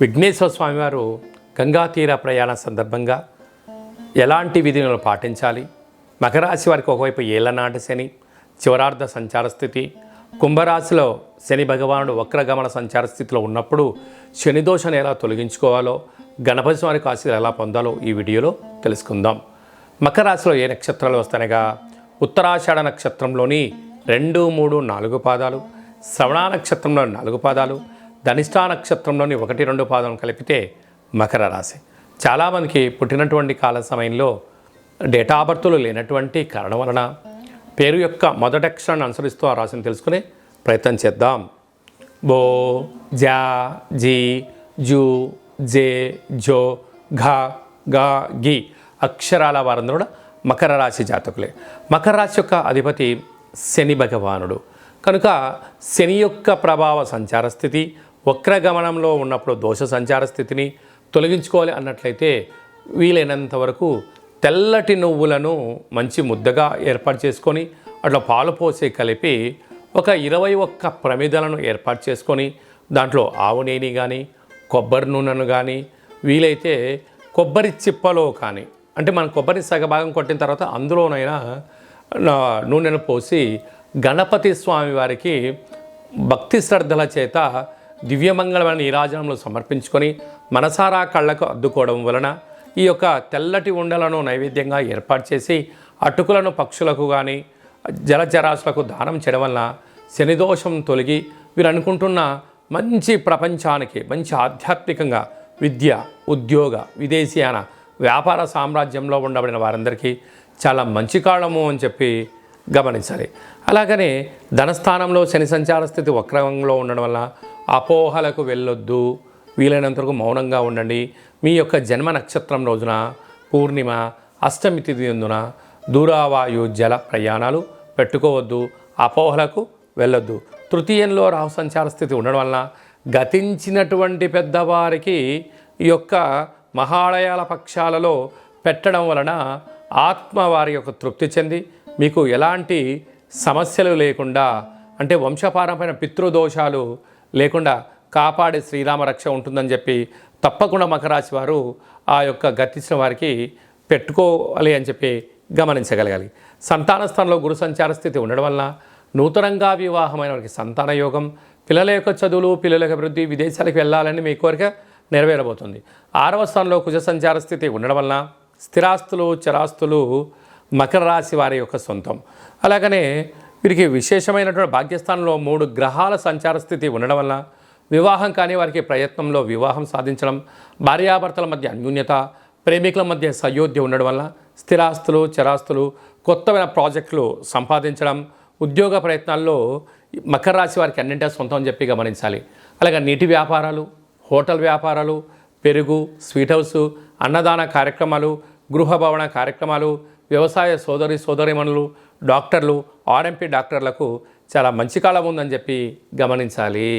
విఘ్నేశ్వర స్వామివారు గంగా తీర ప్రయాణ సందర్భంగా ఎలాంటి విధులను పాటించాలి? మకరాశి వారికి ఒకవైపు ఏళ్ళనాటి శని చివరార్ధ సంచార స్థితి. కుంభరాశిలో శని భగవానుడు వక్రగమన సంచార స్థితిలో ఉన్నప్పుడు శని ఎలా తొలగించుకోవాలో గణపతి స్వామికి కాశీలు ఎలా పొందాలో ఈ వీడియోలో తెలుసుకుందాం. మకర రాశిలో ఏ నక్షత్రాలు వస్తాయనగా ఉత్తరాషాఢ నక్షత్రంలోని రెండు మూడు నాలుగు పాదాలు శ్రవణ నక్షత్రంలోని నాలుగు పాదాలు ధనిష్టా నక్షత్రంలోని ఒకటి రెండు పాదాలను కలిపితే మకర రాశి. చాలామందికి పుట్టినటువంటి కాల సమయంలో డేటా బర్తులు లేనటువంటి కారణం వలన పేరు యొక్క మొదటి అక్షరాన్ని అనుసరిస్తూ ఆ రాశిని తెలుసుకునే ప్రయత్నం చేద్దాం. బో జా జీ జూ జే జో ఘ గా గి అక్షరాల వారందరూ కూడా మకర రాశి జాతకులే. మకర రాశి యొక్క అధిపతి శని భగవానుడు. కనుక శని యొక్క ప్రభావ సంచార స్థితి వక్రగమనంలో ఉన్నప్పుడు దోష సంచార స్థితిని తొలగించుకోవాలి అన్నట్లయితే వీలైనంత వరకు తెల్లటి నువ్వులను మంచి ముద్దగా ఏర్పాటు చేసుకొని అట్లా పాలు పోసి కలిపి ఒక ఇరవై ఒక్క ప్రమిదలను ఏర్పాటు చేసుకొని దాంట్లో ఆవు నేని కానీ కొబ్బరి నూనెను కానీ వీలైతే కొబ్బరి చిప్పలో కానీ అంటే మనం కొబ్బరి సగభాగం కొట్టిన తర్వాత అందులోనైనా నూనెను పోసి గణపతి స్వామి వారికి భక్తి శ్రద్ధల చేత దివ్యమంగళమైన నీరాజనంలో సమర్పించుకొని మనసారా కళ్ళకు అద్దుకోవడం వలన ఈ యొక్క తెల్లటి ఉండలను నైవేద్యంగా ఏర్పాటు చేసి అటుకులను పక్షులకు కానీ జలచరాశులకు దానం చేయడం వలన శనిదోషం తొలగి వీరు అనుకుంటున్న మంచి ప్రపంచానికి మంచి ఆధ్యాత్మికంగా విద్య ఉద్యోగ విదేశీయాన వ్యాపార సామ్రాజ్యంలో ఉండబడిన వారందరికీ చాలా మంచి కాలము అని చెప్పి గమనించాలి. అలాగనే ధనస్థానంలో శని సంచార స్థితి వక్రంలో ఉండడం వల్ల అపోహలకు వెళ్ళొద్దు వీలైనంత వరకు మౌనంగా ఉండండి. మీ యొక్క జన్మ నక్షత్రం రోజున పూర్ణిమ అష్టమి తిథి ఎందున దూరావాయు జల ప్రయాణాలు పెట్టుకోవద్దు అపోహలకు వెళ్ళొద్దు. తృతీయంలో రాహు సంచార స్థితి ఉండడం వలన గతించినటువంటి పెద్దవారికి ఈ యొక్క మహాలయాల పక్షాలలో పెట్టడం వలన ఆత్మ వారి యొక్క తృప్తి చెంది మీకు ఎలాంటి సమస్యలు లేకుండా అంటే వంశపారంపైన పితృదోషాలు లేకుండా కాపాడే శ్రీరామ రక్ష ఉంటుందని చెప్పి తప్పకుండా మకరాశి వారు ఆ యొక్క గతించిన వారికి పెట్టుకోవాలి అని చెప్పి గమనించగలగాలి. సంతాన స్థానంలో గురు సంచార స్థితి ఉండడం వలన నూతనంగా వివాహమైన వారికి సంతాన యోగం పిల్లల యొక్క చదువులు పిల్లల యొక్క అభివృద్ధి విదేశాలకు వెళ్ళాలని మీ కోరిక నెరవేరబోతుంది. ఆరవ స్థానంలో కుజ సంచార స్థితి ఉండడం వలన స్థిరాస్తులు చరాస్తులు మకర రాశి వారి యొక్క సొంతం. అలాగనే వీరికి విశేషమైనటువంటి భాగ్యస్థానంలో మూడు గ్రహాల సంచార స్థితి ఉండడం వల్ల వివాహం కాని వారికి ప్రయత్నంలో వివాహం సాధించడం భార్యాభర్తల మధ్య అన్యూన్యత ప్రేమికుల మధ్య సయోధ్య ఉండడం వల్ల స్థిరాస్తులు చరాస్తులు కొత్తమైన ప్రాజెక్టులు సంపాదించడం ఉద్యోగ ప్రయత్నాల్లో మకర రాశి వారికి అన్నింటా సొంతం అని చెప్పి గమనించాలి. అలాగే నీటి వ్యాపారాలు హోటల్ వ్యాపారాలు పెరుగు స్వీట్ హౌస్ అన్నదాన కార్యక్రమాలు గృహ భవన కార్యక్రమాలు వ్యవసాయ సోదరి సోదరిమణులు డాక్టర్లు ఆర్ఎంపీ డాక్టర్లకు చాలా మంచి కాలం ఉందని చెప్పి గమనించాలి.